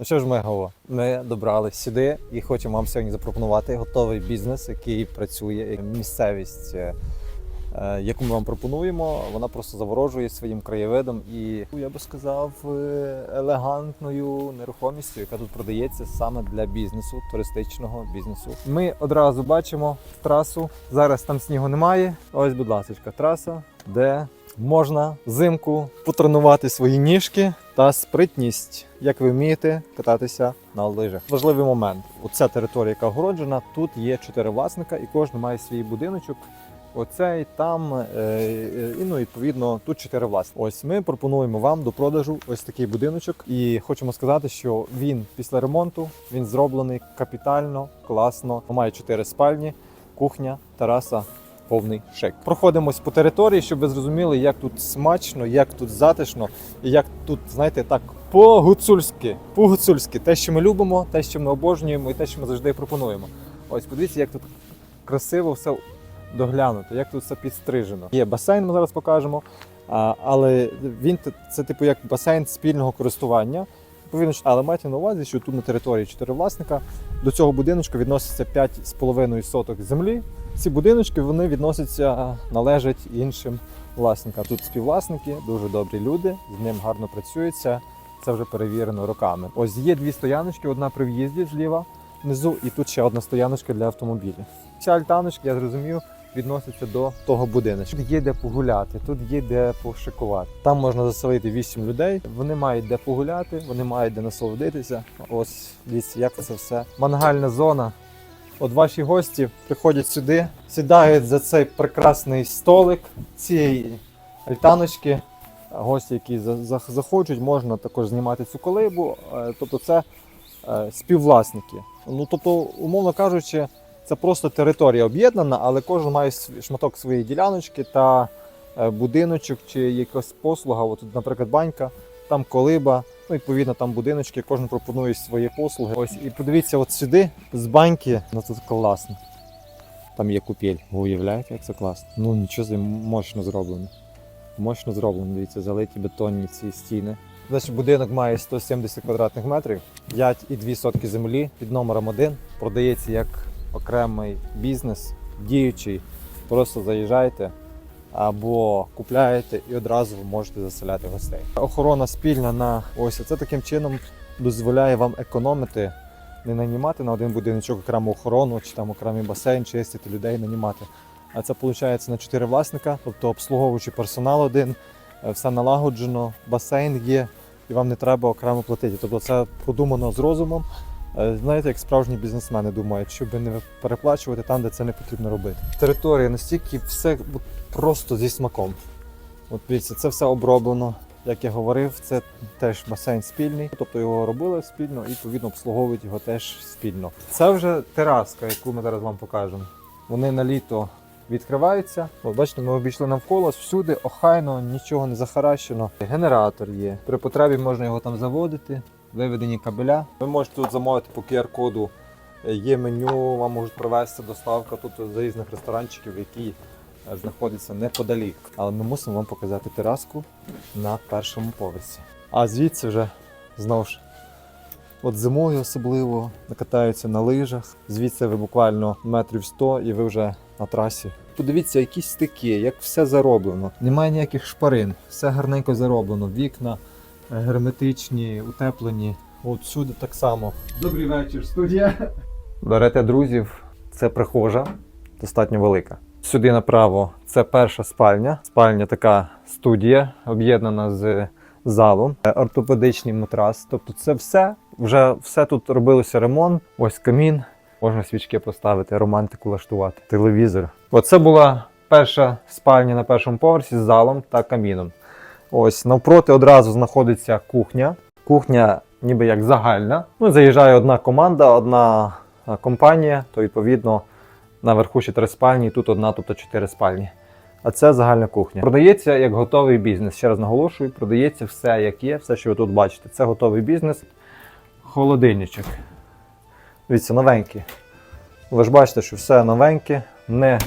Ну що ж, ми Гаво, ми добрались сюди і хочемо вам сьогодні запропонувати готовий бізнес, який працює. Місцевість, е, е, яку ми вам пропонуємо, вона просто заворожує своїм краєвидом і я би сказав е, елегантною нерухомістю, яка тут продається саме для бізнесу, туристичного бізнесу. Ми одразу бачимо трасу. Зараз там снігу немає. Ось, будь ласка, траса, де можна взимку потренувати свої ніжки та спритність, як ви вмієте кататися на лижах. Важливий момент: оця територія, яка огороджена, тут є чотири власника, і кожен має свій будиночок. Оцей там, е, е, і ну відповідно тут чотири власники. Ось ми пропонуємо вам до продажу ось такий будиночок, і хочемо сказати, що він після ремонту він зроблений капітально, класно. Має чотири спальні, кухня, тераса, повний шик. Проходимось по території, щоб ви зрозуміли, як тут смачно, як тут затишно, і як тут, знаєте, так по-гуцульськи, по-гуцульськи, те, що ми любимо, те, що ми обожнюємо, і те, що ми завжди пропонуємо. Ось подивіться, як тут красиво все доглянуто, як тут все підстрижено. Є басейн, ми зараз покажемо. Але він це типу як басейн спільного користування. Відповідно, але майте на увазі, що тут на території чотири власника до цього будиночку відноситься 5,5 соток землі. Ці будиночки вони відносяться, належать іншим власникам. Тут співвласники, дуже добрі люди, з ним гарно працюється. Це вже перевірено роками. Ось є дві стояночки: одна при в'їзді зліва внизу, і тут ще одна стояночка для автомобілів. Ця альтаночка, я зрозумів, відноситься до того будиночка. Тут є де погуляти, тут є де пошикувати. Там можна заселити 8 людей. Вони мають де погуляти, вони мають де насолодитися. Ось дивіться, як це все. Мангальна зона. От ваші гості приходять сюди, сідають за цей прекрасний столик цієї альтаночки. Гості, які за- за- захочуть, можна також знімати цю колибу. Е, Тобто це е, співвласники. Ну тобто, умовно кажучи, це просто територія об'єднана, але кожен має шматок своєї діляночки та е, будиночок чи якась послуга. От наприклад, банька, там колиба. Ну, відповідно, там будиночки, кожен пропонує свої послуги. Ось і подивіться, от сюди з баньки, ну тут класно. Там є купель. Ви уявляєте, як це класно? Ну нічого мощно зроблено. Мощно зроблено, дивіться, залиті бетонні ці стіни. Значить, будинок має 170 квадратних метрів, 5,2 сотки землі під номером 1. Продається як окремий бізнес, діючий. Просто заїжджайте або купляєте і одразу ви можете заселяти гостей. Охорона спільна на ось це таким чином дозволяє вам економити, не нанімати на один будиночок окрему охорону чи там окремий басейн, чистити людей, нанімати. А це виходить на 4 власника, тобто обслуговуючий персонал один, е, все налагоджено, басейн є, і вам не треба окремо платити. Тобто це продумано з розумом. Е, Знаєте, як справжні бізнесмени думають, щоб не переплачувати там, де це не потрібно робити. Територія настільки все просто зі смаком. От дивіться, це все оброблено. Як я говорив, це теж басейн спільний, тобто його робили спільно і відповідно обслуговують його теж спільно. Це вже тераска, яку ми зараз вам покажемо. Вони на літо відкриваються. От бачите, ми обійшли навколо, всюди охайно, нічого не захаращено. Генератор є. При потребі можна його там заводити, виведені кабеля. Ви можете тут замовити по QR-коду. Е, Є меню, вам можуть привезти доставка тут з різних ресторанчиків, які е, знаходяться неподалік. Але ми мусимо вам показати тераску на першому поверсі. А звідси вже знову ж. От зимою особливо катаються на лижах. Звідси ви буквально метрів 100 і ви вже на трасі. Подивіться, якісь стики, як все зароблено. Немає ніяких шпарин, все гарненько зароблено. Вікна герметичні, утеплені. От сюди так само. Добрий вечір, студія. Берете друзів, це прихожа, достатньо велика. Сюди направо це перша спальня. Спальня така студія, об'єднана з залом, Е, ортопедичний матрас. Тобто це все. Вже все тут робилося ремонт. Ось камін. Можна свічки поставити, романтику влаштувати, телевізор. Оце була перша спальня на першому поверсі з залом та каміном. Ось навпроти одразу знаходиться кухня. Кухня ніби як загальна. Ну, заїжджає одна команда, одна компанія, то відповідно наверху ще три спальні, тут одна, тобто чотири спальні. А це загальна кухня. Продається як готовий бізнес. Ще раз наголошую, продається все, як є, все, що ви тут бачите. Це готовий бізнес. Холодильничок. Дивіться, новенький. Ви ж бачите, що все новеньке, не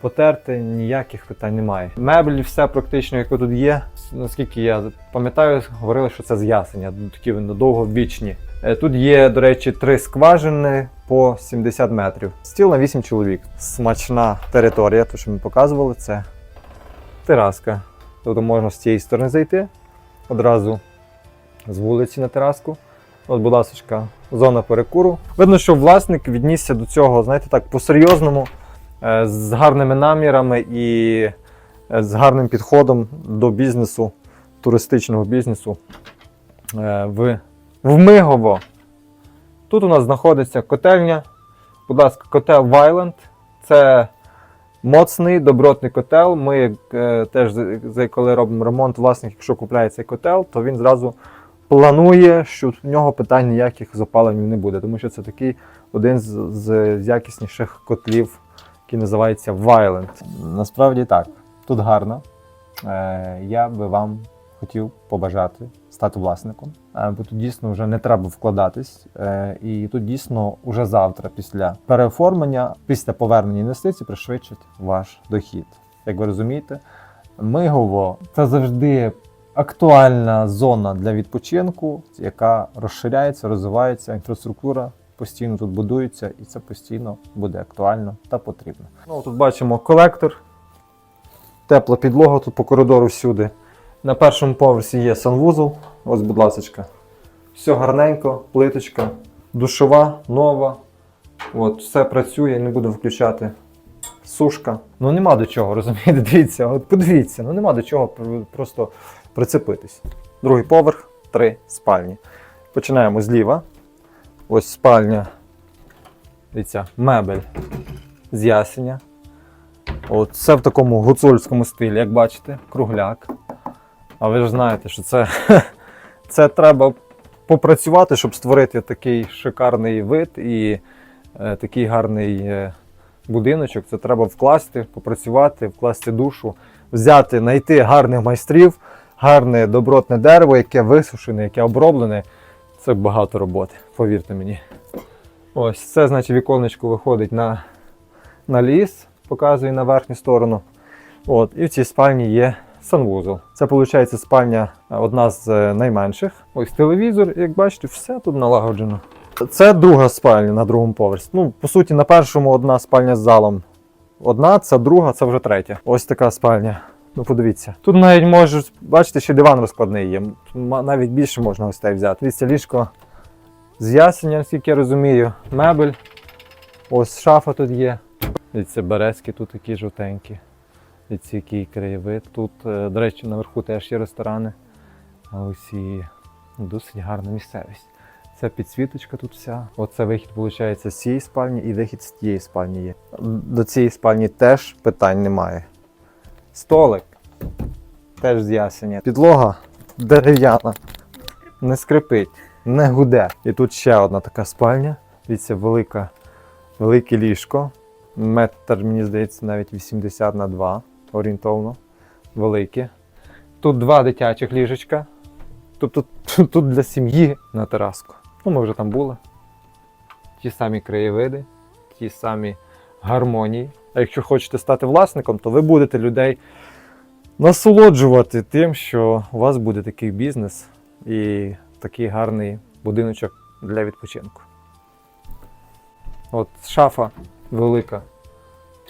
потерте, ніяких питань немає. Меблі, все практично, як тут є. Наскільки я пам'ятаю, говорили, що це з Такі вони довговічні Е, Тут є, до речі, три скважини по 70 метрів. Стіл на 8 чоловік. Смачна територія, то що ми показували, це тераска. Тобто можна з цієї сторони зайти одразу з вулиці на тераску. От, будь ласка, зона перекуру. Видно, що власник віднісся до цього, знаєте, так, по-серйозному, з гарними намірами і е, з гарним підходом до бізнесу, туристичного бізнесу е, в, в Мигово. Тут у нас знаходиться котельня. Будь ласка, котел Вайленд. Це моцний добротний котел. Ми е, теж, коли робимо ремонт, власник, якщо купляє цей котел, то він зразу планує, що в нього питань ніяких з опаленням не буде, тому що це такий один з, з якісніших котлів, який називається Violent. Насправді так, тут гарно. Е, я би вам хотів побажати стати власником, е, бо тут дійсно вже не треба вкладатись. Е, і тут дійсно уже завтра, після переоформлення, після повернення інвестицій, пришвидшить ваш дохід. Як ви розумієте, Мигово це завжди актуальна зона для відпочинку, яка розширяється, розвивається, інфраструктура постійно тут будується, і це постійно буде актуально та потрібно. Ну, тут бачимо колектор, тепла підлога тут по коридору всюди. На першому поверсі є санвузол. Ось, будь ласка. Все гарненько, плиточка, душова, нова. От, все працює, не буду включати. Сушка. Ну нема до чого, розумієте? Дивіться, от подивіться, ну нема до чого просто прицепитись. Другий поверх, три спальні. Починаємо зліва. Ось спальня. Дивіться, мебель з ясеня. От, все в такому гуцульському стилі, як бачите, кругляк. А ви ж знаєте, що це, це треба попрацювати, щоб створити такий шикарний вид і е, такий гарний е, будиночок. Це треба вкласти, попрацювати, вкласти душу, взяти, знайти гарних майстрів, гарне добротне дерево, яке висушене, яке оброблене. Це багато роботи, повірте мені. Ось це, значить, віконечко виходить на, на ліс, показує на верхню сторону. От, і в цій спальні є санвузол. Це виходить спальня е, одна з е, найменших. Ось телевізор, як бачите, все тут налагоджено. Це друга спальня на другому поверсі. Ну, по суті, на першому одна спальня з залом. Одна, це друга, це вже третя. Ось така спальня. Ну, подивіться. Тут навіть може, бачите, ще диван розкладний є. М- Навіть більше можна гостей взяти. Дивіться, ліжко з ясеня, наскільки я розумію. Мебель. Ось шафа тут є. Дивіться, березки тут такі жовтенькі. Дивіться, який краєвид. Тут, е, до речі, наверху теж є ресторани. А ось і досить гарна місцевість. Це підсвіточка тут вся. Оце вихід, виходить, з цієї спальні і вихід з тієї спальні є. До цієї спальні теж питань немає. Столик теж з ясеня. Підлога дерев'яна, не скрипить, не гуде. І тут ще одна така спальня. Дивіться, велика, велике ліжко. Метр, мені здається, навіть 80 на 2 орієнтовно. Велике. Тут два дитячих ліжечка. Тобто тут, тут для сім'ї на тераску. Ну, ми вже там були. Ті самі краєвиди, ті самі гармонії. А якщо хочете стати власником, то ви будете людей насолоджувати тим, що у вас буде такий бізнес і такий гарний будиночок для відпочинку. От шафа велика,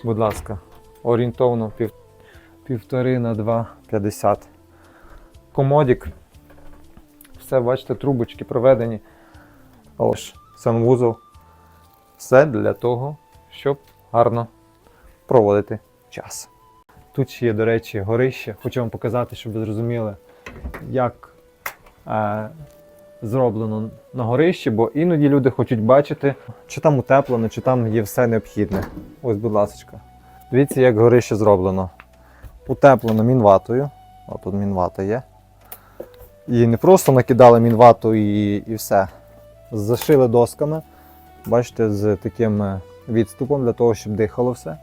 будь ласка, орієнтовно пів, півтори на 2,50. Комодік. Все, бачите, трубочки проведені. Ось санвузол. Все для того, щоб гарно проводити час. Тут ще є, до речі, горище. Хочу вам показати, щоб ви зрозуміли, як е, зроблено на горищі, бо іноді люди хочуть бачити, чи там утеплено, чи там є все необхідне. Ось, будь ласка. Дивіться, як горище зроблено. Утеплено мінватою. От тут мінвата є. І не просто накидали мінвату і, і все. Зашили досками. Бачите, з таким е, відступом для того, щоб дихало все.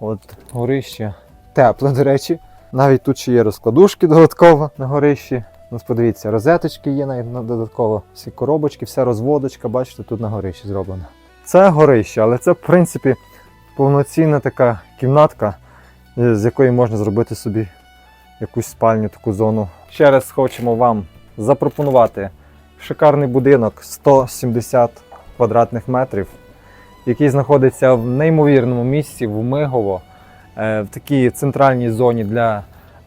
От горище тепле, до речі. Навіть тут ще є розкладушки додатково на горищі. Ну, подивіться, розеточки є навіть на- додатково. Всі коробочки, вся розводочка, бачите, тут на горищі зроблено. Це горище, але це, в принципі, повноцінна така кімнатка, з якої можна зробити собі якусь спальню, таку зону. Ще раз хочемо вам запропонувати шикарний будинок 170 квадратних метрів, який знаходиться в неймовірному місці в Мигово, в такій центральній зоні для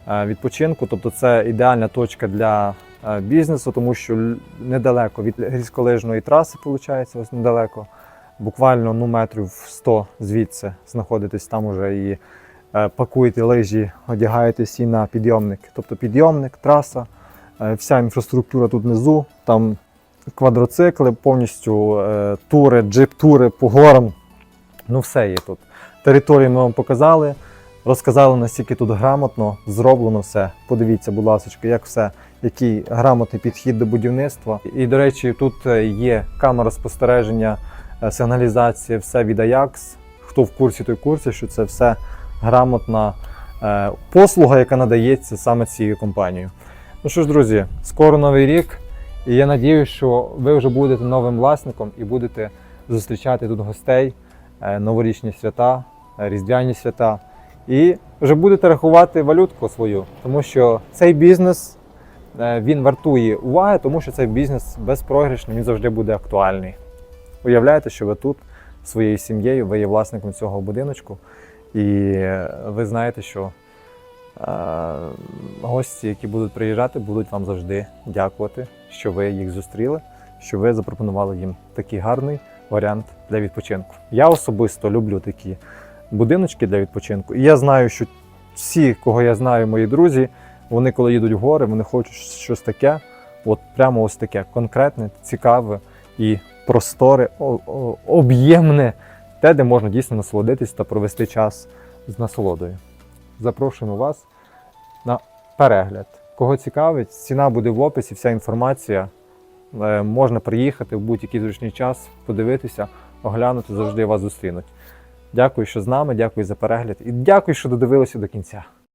е, відпочинку. Тобто це ідеальна точка для е, бізнесу, тому що недалеко від гірськолижної траси, виходить, ось недалеко. Буквально ну, метрів 100 звідси знаходитесь там уже і е, пакуєте лижі, одягаєтесь і на підйомник. Тобто підйомник, траса, е, вся інфраструктура тут внизу, там квадроцикли, повністю е, тури, джип-тури по горам. Ну, все є тут. Територію ми вам показали, розказали, наскільки тут грамотно зроблено все. Подивіться, будь ласка, як все, який грамотний підхід до будівництва. І, до речі, тут е, є камера спостереження, е, сигналізація, все від Ajax. Хто в курсі, той курсі, що це все грамотна е, послуга, яка надається саме цією компанією. Ну що ж, друзі, скоро новий рік, і я надіюся, що ви вже будете новим власником і будете зустрічати тут гостей, новорічні свята, різдвяні свята. І вже будете рахувати валютку свою, тому що цей бізнес е, він вартує уваги, тому що цей бізнес безпрограшний, він завжди буде актуальний. Уявляєте, що ви тут своєю сім'єю, ви є власником цього будиночку, і е, ви знаєте, що е, гості, які будуть приїжджати, будуть вам завжди дякувати, що ви їх зустріли, що ви запропонували їм такий гарний варіант для відпочинку. Я особисто люблю такі будиночки для відпочинку. І я знаю, що всі, кого я знаю, мої друзі, вони коли їдуть в гори, вони хочуть щось таке, от прямо ось таке конкретне, цікаве і просторе, об'ємне, те, де можна дійсно насолодитись та провести час з насолодою. Запрошуємо вас на перегляд. Кого цікавить, ціна буде в описі, вся інформація. Е, Можна приїхати в будь-який зручний час, подивитися, оглянути, завжди вас зустрінуть. Дякую, що з нами, дякую за перегляд і дякую, що додивилися до кінця.